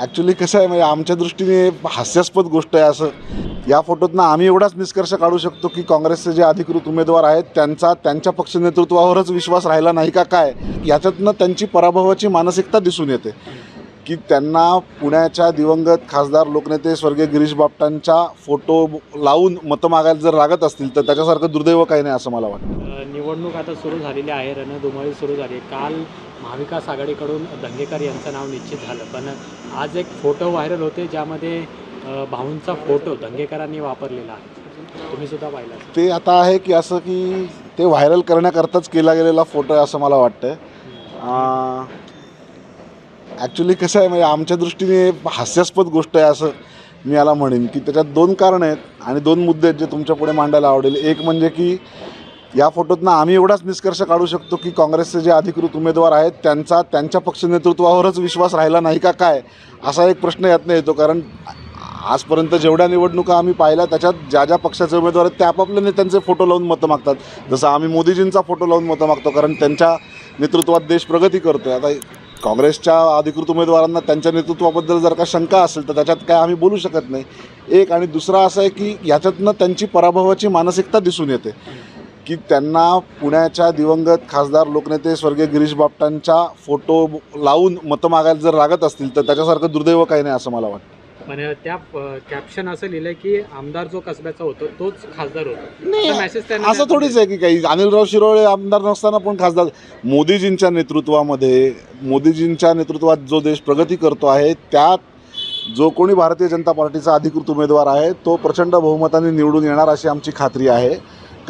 Actually कसं आहे म्हणजे आमच्या दृष्टीने हास्यास्पद गोष्ट आहे असं. या फोटोतनं आम्ही एवढाच निष्कर्ष काढू शकतो की काँग्रेसचे जे अधिकृत उमेदवार आहेत त्यांचा त्यांच्या पक्ष नेतृत्वावरच विश्वास राहिला नाही का काय? याच्यातनं त्यांची पराभवाची मानसिकता दिसून येते. की त्यांना पुण्याच्या दिवंगत खासदार लोकनेते स्वर्गीय गिरीश बापटांच्या फोटो लावून मतं मागायला जर लागत असतील तर त्याच्यासारखं दुर्दैव काही नाही असं मला वाटतं. निवडणूक आता सुरू झालेली आहे रणधुमाळी सुरू झाली काल महाविकास आघाडीकडून दंगेकर यांचं नाव निश्चित झालं. पण आज एक फोटो व्हायरल होते ज्यामध्ये भाऊंचा फोटो दंगेकरांनी वापरलेला आहे. तुम्ही सुद्धा पाहिला. ते आता आहे की असं की ते व्हायरल करण्याकरताच केला गेलेला फोटो आहे असं मला वाटतं ॲक्च्युली कसं आहे म्हणजे आमच्या दृष्टीने हास्यास्पद गोष्ट आहे असं मी याला म्हणेन की त्याच्यात दोन कारणं आहेत आणि दोन मुद्दे आहेत जे तुमच्यापुढे मांडायला आवडेल. एक म्हणजे की या फोटोतनं आम्ही एवढाच निष्कर्ष काढू शकतो की काँग्रेसचे जे अधिकृत उमेदवार आहेत त्यांचा त्यांच्या पक्ष नेतृत्वावरच विश्वास राहिला नाही का काय? असा एक प्रश्न यातनं येतो. कारण आजपर्यंत जेवढ्या निवडणुका आम्ही पाहिल्या त्याच्यात ज्या ज्या पक्षाचे उमेदवार आहेत ते आपापल्या नेत्यांचे फोटो लावून मतं मागतात. जसं आम्ही मोदीजींचा फोटो लावून मतं मागतो कारण त्यांच्या नेतृत्वात देश प्रगती करतोय. आता काँग्रेसच्या अधिकृत उमेदवारांना त्यांच्या नेतृत्वाबद्दल जर का शंका असेल तर त्याच्यात काय आम्ही बोलू शकत नाही. एक आणि दुसरा असं आहे की ह्याच्यातनं त्यांची पराभवाची मानसिकता दिसून येते. की त्यांना पुण्याच्या दिवंगत खासदार लोकनेते स्वर्गीय गिरीश बापटांच्या फोटो लावून मतं मागायला जर लागत असतील तर त्याच्यासारखं दुर्दैव काही नाही असं मला वाटतं. पण त्या कॅप्शन असं लिहिलंय की आमदार जो कसब्याचा होतो तोच खासदार होतो. मेसेज असं थोडीच आहे की काही. अनिलराव शिरोळे आमदार नसताना पण खासदार. मोदीजींच्या नेतृत्वामध्ये मोदीजींच्या नेतृत्वात जो देश प्रगती करतो आहे त्यात जो कोणी भारतीय जनता पार्टीचा अधिकृत उमेदवार आहे तो प्रचंड बहुमताने निवडून येणार अशी आमची खात्री आहे.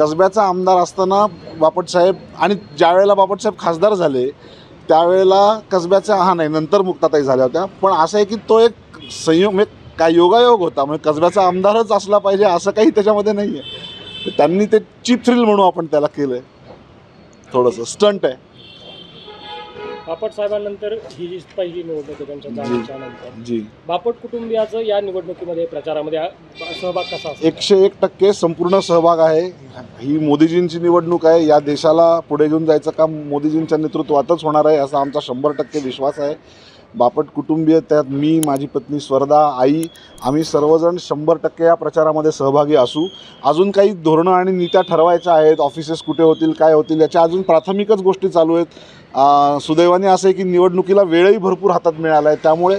कसब्याचा आमदार असताना बापटसाहेब आणि ज्यावेळेला बापटसाहेब खासदार झाले त्यावेळेला कसब्याचा हा नाही नंतर मुक्ताताई झाल्या होत्या. पण असं आहे की तो एक संयोग म्हणजे काय योगायोग होता. म्हणजे कसब्याचा आमदारच असला पाहिजे असं काही त्याच्यामध्ये नाही आहे त्यांनी ते चीप थ्रिल म्हणू आपण त्याला केलं आहे थोडंसं स्टंट आहे. बापट साहेबांनंतर ही जी पहिली निवडणूक आहे त्यांच्या जाण्याच्या नंतर जी. बापट कुटुंबियाचं या निवडणुकीमध्ये प्रचारामध्ये आ- सहभाग कसा असतो एकशे एक टक्के संपूर्ण सहभाग आहे. ही मोदीजींची निवडणूक आहे. या देशाला पुढे घेऊन जायचं काम मोदीजींच्या नेतृत्वातच होणार आहे असा आमचा शंभर टक्के विश्वास आहे. बापट कुटुंबीय त्यात मी माझी पत्नी स्वर्धा आई आम्ही सर्वजण शंभर टक्के या प्रचारामध्ये सहभागी असू. अजून काही धोरणं आणि नीत्या ठरवायच्या आहेत. ऑफिसेस कुठे होतील काय होतील याच्या अजून प्राथमिकच गोष्टी चालू आहेत. सुदैवाने असं आहे की निवडणुकीला वेळही भरपूर हातात मिळाला आहे त्यामुळे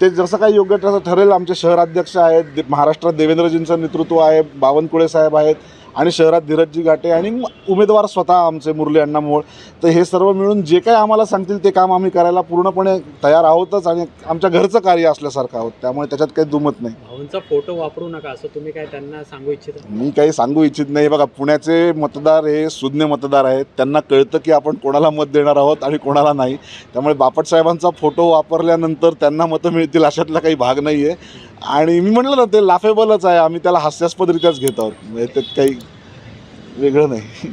ते जसं काही योग्य ठरेल. आमचे शहराध्यक्ष आहेत महाराष्ट्रात देवेंद्रजींचं नेतृत्व आहे बावनकुळे साहेब आहेत आणि शहरात धीरजजी घाटे आणि उमेदवार स्वतः आमचे मुरली अण्णा मोळ तर हे सर्व मिळून जे काही आम्हाला सांगतील ते काम आम्ही करायला पूर्णपणे तयार आहोतच आणि आमच्या घरचं कार्य असल्यासारखं आहोत. त्यामुळे त्याच्यात काही दुमत नाही. भाऊंचा फोटो वापरू नका असं तुम्ही काय त्यांना सांगू इच्छिता? मी काही सांगू इच्छित नाही. बघा पुण्याचे मतदार हे सुज्ञ मतदार आहेत. त्यांना कळतं की आपण कोणाला मत देणार आहोत आणि कोणाला नाही. त्यामुळे बापट साहेबांचा फोटो वापरल्यानंतर त्यांना मतं मिळतील अशातला काही भाग नाही आहे आणि मी म्हटलं ना ते लाफेबलच आहे आम्ही त्याला हास्यास्पदरित्याच घेत आहोत. म्हणजे त्यात काही वेगळं नाही.